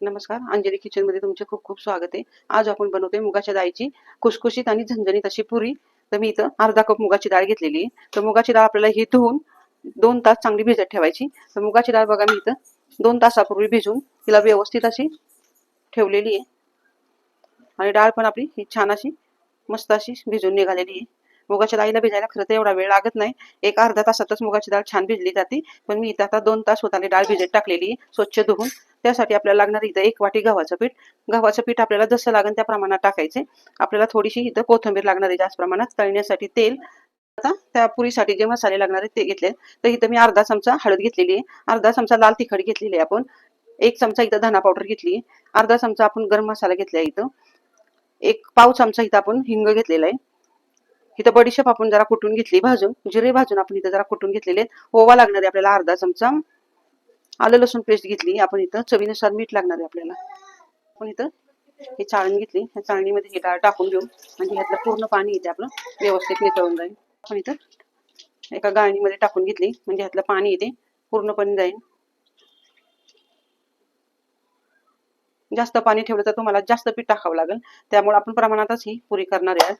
नमस्कार. अंजली किचनमध्ये तुमचे खूप खूप स्वागत आहे. आज आपण बनवतोय मुगाच्या डाळीची खुसखुशीत आणि झणझणीत अशी पुरी. तर मी इथं अर्धा कप मुगाची डाळ घेतलेली आहे. तर मुगाची डाळ आपल्याला ही धुवून दोन तास चांगली भिजत ठेवायची. तर मुगाची डाळ बघा मी इथं दोन तासापूर्वी भिजून तिला व्यवस्थित अशी ठेवलेली आहे. आणि डाळ पण आपली ही छान अशी मस्त अशी भिजून निघालेली आहे. मुगाच्या डाळीला भिजायला खरं तर एवढा वेळ लागत नाही. एक अर्धा तासातच मुगाची डाळ छान भिजली जाते. पण मी इथं आता दोन तास होताना डाळ भिजत टाकलेली स्वच्छ धुवून. त्यासाठी आपल्याला लागणार इथं एक वाटी गव्हाचं पीठ. गव्हाचं पीठ आपल्याला जसं लागेल त्या प्रमाणात टाकायचे. आपल्याला थोडीशी इथं कोथिंबीर लागणार आहे जास्त प्रमाणात तळण्यासाठी तेल. आता त्या पुरीसाठी जे मसाले लागणार आहेत ते घेतले. तर इथं मी अर्धा चमचा हळद घेतलेली आहे. अर्धा चमचा लाल तिखट घेतलेली आहे आपण. एक चमचा इथं धना पावडर घेतली अर्धा चमचा आपण गरम मसाला घेतला इथं. एक पाव चमचा इथं आपण हिंग घेतलेला आहे. इथं बडीशेप आपण जरा कुटून घेतली भाजून जिरे भाजून आपण इथं जरा कुटून घेतलेले ओवा लागणार आहे आपल्याला अर्धा चमचा. आलं लसूण पेस्ट घेतली आपण इथं चवीनुसार मीठ लागणार आहे आपल्याला. आपण इथं हे चाळण घेतली या चाळणीमध्ये हे डाळ टाकून घेऊ. म्हणजे ह्यातलं पूर्ण पाणी इथे आपलं व्यवस्थित नितळून जाईल. आपण इथं एका गाळणीमध्ये टाकून घेतली म्हणजे ह्यातलं पाणी इथे पूर्णपणे जाईल. जास्त पाणी ठेवलं तर तुम्हाला जास्त पीठ टाकावं लागेल. त्यामुळे आपण प्रमाणातच ही पुरी करणार आहे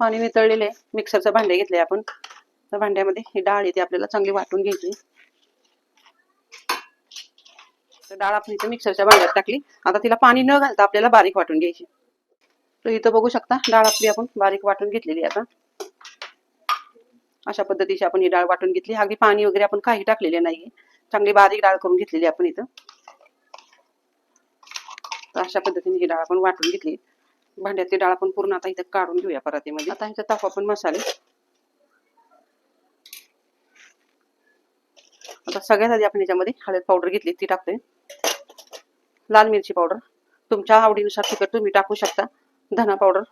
पाणी नितळलेले मिक्सरचं भांडे घेतले आपण. त्या भांड्यामध्ये ही डाळ येते आपल्याला चांगली वाटून घ्यायची. तर डाळ आपण इथे मिक्सरच्या भांड्यात टाकली. आता तिला पाणी न घालता आपल्याला बारीक वाटून घ्यायची. तर इथं बघू शकता डाळ आपली आपण बारीक वाटून घेतलेली आहे आता. अशा पद्धतीची आपण ही डाळ वाटून घेतली. अगदी पाणी वगैरे आपण काही टाकलेले नाहीये. चांगली बारीक डाळ करून घेतलेली आपण इथं. तर अशा पद्धतीने ही डाळ आपण वाटून घेतली. भांड्यातली डाळ आपण पूर्ण आता इथं काढून घेऊया परातीमध्ये. आता ह्याच्यात टाकू आपण मसाले. आता सगळ्यात आधी आपण याच्यामध्ये हळद पावडर घेतली ती टाकतोय. लाल मिरची पावडर. तुमच्या आवडीनुसार तिखट तुम्ही टाकू शकता. धना पावडर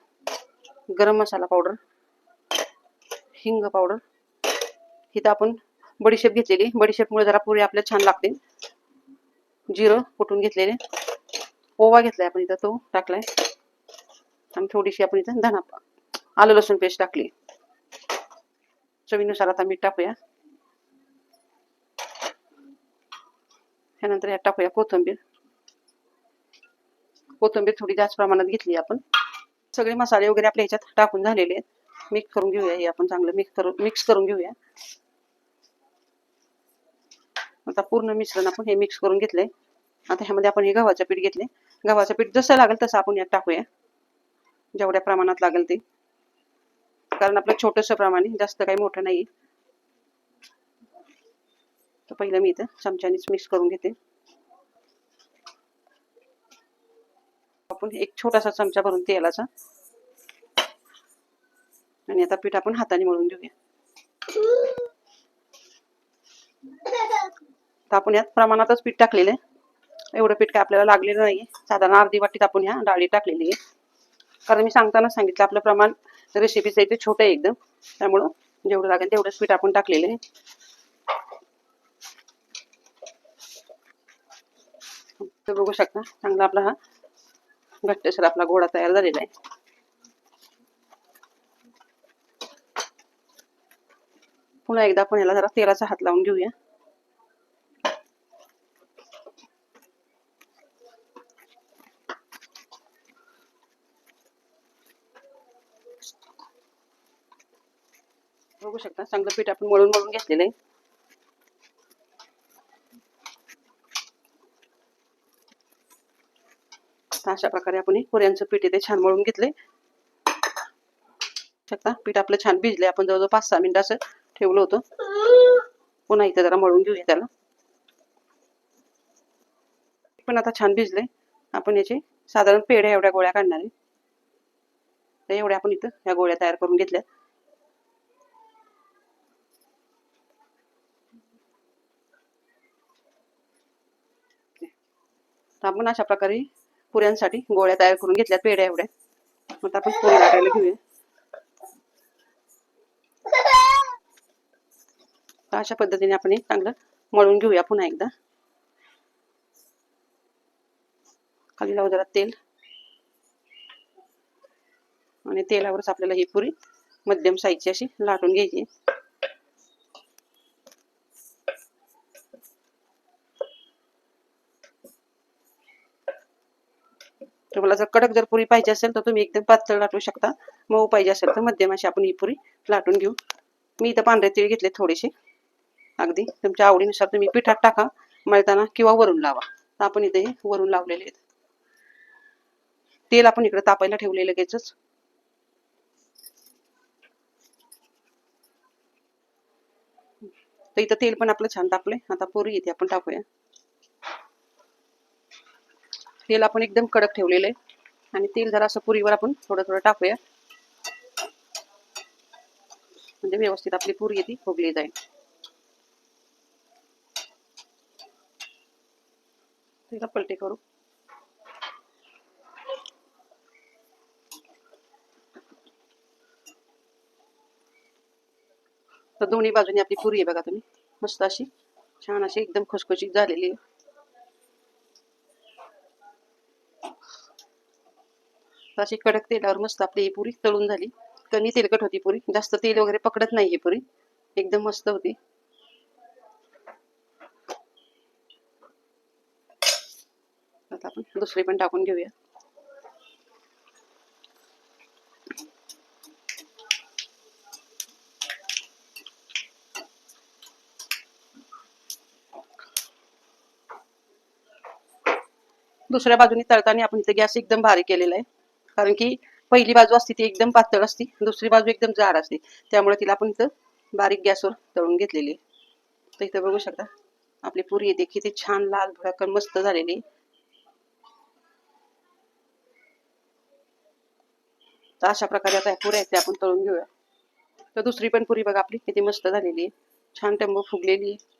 गरम मसाला पावडर हिंग पावडर. इथं आपण बडीशेप घेतलेली. बडीशेपमुळे जरा पुरी आपल्या छान लागते. जिरं कुटून घेतलेले? ओवा घेतलाय आपण इथं तो टाकलाय. आणि थोडीशी आपण इथं धना आलं लसूण पेस्ट टाकली. चवीनुसार आता मीठ टाकूया. त्यानंतर यात टाकूया कोथिंबीर. कोथिंबीर थोडी जास्त प्रमाणात घेतली आपण. सगळे मसाले वगैरे आपल्या ह्याच्यात टाकून झालेले आहेत. मिक्स करून घेऊया हे आपण चांगलं मिक्स करून मिक्स करून घेऊया. आता पूर्ण मिश्रण आपण हे मिक्स करून घेतलंय. आता ह्यामध्ये आपण हे गव्हाचं पीठ घेतले गव्हाचं पीठ जसं लागेल तसं आपण यात टाकूया. जेवढ्या प्रमाणात लागेल ते. कारण आपलं छोटस प्रमाण आहे जास्त काही मोठं नाही तर पहिलं मी इथं चमच्यानेच मिक्स करून घेते. आपण एक छोटासा चमचा भरून तेलाचा. आणि आता पीठ आपण हाताने मळून घेऊया. तर आपण यात प्रमाणातच पीठ टाकलेलं आहे. एवढं पीठ काय आपल्याला लागलेलं नाहीये. साधारण अर्धी वाटीत आपण ह्या डाळी टाकलेली आहे. कारण मी सांगताना सांगितलं आपलं प्रमाण रेसिपीचं इथे छोटं आहे एकदम. त्यामुळं जेवढं लागेल तेवढंच पीठ आपण टाकलेलं आहे. तर बघू शकता चांगला आपला हा घट्टसर आपला घोडा तयार झालेला आहे. पुन्हा एकदा आपण याला जरा तेलाचा हात लावून घेऊया. बघू शकता. चांगलं पीठ आपण मळून मळून घेतलेलं आहे. अशा प्रकारे आपण हे पुऱ्यांचं पीठ इथे छान मळून घेतले शकता पीठ आपलं छान भिजले आपण जवळजवळ पाच सहा मिनिटं असं ठेवलं होतं. पुन्हा इथे जरा मळून घेऊया त्याला. पण आता छान भिजले आपण याचे साधारण पेढ्या एवढ्या गोळ्या काढणार आहे. तर एवढ्या आपण इथं या गोळ्या तयार करून घेतल्या तर आपण अशा प्रकारे पुऱ्यांसाठी गोळ्या तयार करून घेतल्या पेढ्या एवढ्या. मग आपण पुरी लाटायला घेऊया. अशा पद्धतीने आपण चांगलं मळून घेऊया पुन्हा एकदा. खाली लावू जरा तेल. आणि तेलावरच आपल्याला ही पुरी मध्यम साईजची अशी लाटून घ्यायची. तुम्हाला जर कडक जर पुरी पाहिजे असेल तर तुम्ही एकदम पातळ लाटू शकता. मऊ पाहिजे असेल तर मध्यम अशी आपण ही पुरी लाटून घेऊ. मी इथं पांढरे तीळ घेतले थोडेसे. अगदी तुमच्या आवडीनुसार तुम्ही पिठात टाका मळताना किंवा वरून लावा. तर आपण इथे वरून लावलेले आहेत. तेल आपण इकडे तापायला ठेवलेलं लगेचच. तर इथं तेल पण आपलं छान तापलंय. आता पुरी येते आपण टाकूया. तेल आपण एकदम कडक ठेवलेलं आहे. आणि तेल जरा असं पुरीवर आपण थोडं थोडं टाकूया. म्हणजे व्यवस्थित आपली पुरी येते फुगली जाईल. तिला पलटे करू. तर दोन्ही बाजूनी आपली पुरी आहे बघा तुम्ही. मस्त अशी छान अशी एकदम खुसखुशीत झालेली आहे. अशी कडक तेलावर मस्त आपली ही पुरी तळून झाली. कमी तेलकट होती पुरी जास्त तेल वगैरे पकडत नाही ही पुरी. एकदम मस्त होती. आता आपण दुसरी पण टाकून घेऊया. दुसऱ्या बाजूने तळताना आपण इथे गॅस एकदम भारी केलेला आहे. कारण की पहिली बाजू असते ती एकदम पातळ असते दुसरी बाजू एकदम जाड असते. त्यामुळे तिला आपण इथं बारीक गॅसवर तळून घेतलेली आहे. तर इथं बघू शकता आपली पुरी येते किती छान लाल भडकन मस्त झालेली आहे. तर अशा प्रकारे आता पुऱ्या आहेत त्या आपण तळून घेऊया. तर दुसरी पण पुरी बघा आपली किती मस्त झालेली आहे. छान टंबू फुगलेली आहे.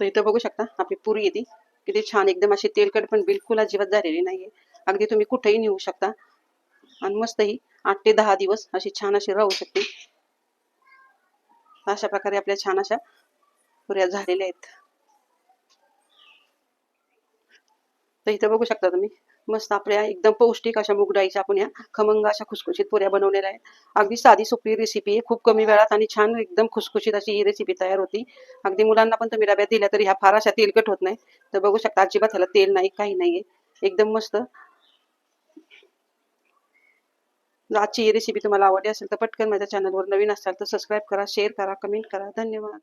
तर इथं बघू शकता आपली पुरी येते. किती छान एकदम अशी तेलकट पण बिलकुल अजिबात झालेली नाहीये. अगदी तुम्ही कुठेही नेऊ शकता. आणि मस्त ही आठ ते दहा दिवस अशी छान अशी राहू शकते. अशा प्रकारे आपल्या छान अशा पुऱ्या झालेल्या आहेत. तर इथं बघू शकता तुम्ही मस्त आपल्या एकदम पौष्टिक अशा मुगडाईच्या आपण या खमंग अशा खुसखुशीत पुऱ्या बनवलेल्या आहेत. अगदी साधी सोपी रेसिपी आहे खूप कमी वेळात आणि छान एकदम खुसखुशीत अशी ही रेसिपी तयार होती. अगदी मुलांना पण तुम्ही डब्यात दिल्या तरी ह्या फार अशा तेलकट होत नाही तर बघू शकता अजिबात ह्याला तेल नाही काही नाहीये. एकदम मस्त. आजची ही रेसिपी तुम्हाला आवडली असेल तर पटकन माझ्या चॅनलवर नवीन असाल तर सबस्क्राईब करा शेअर करा कमेंट करा. धन्यवाद.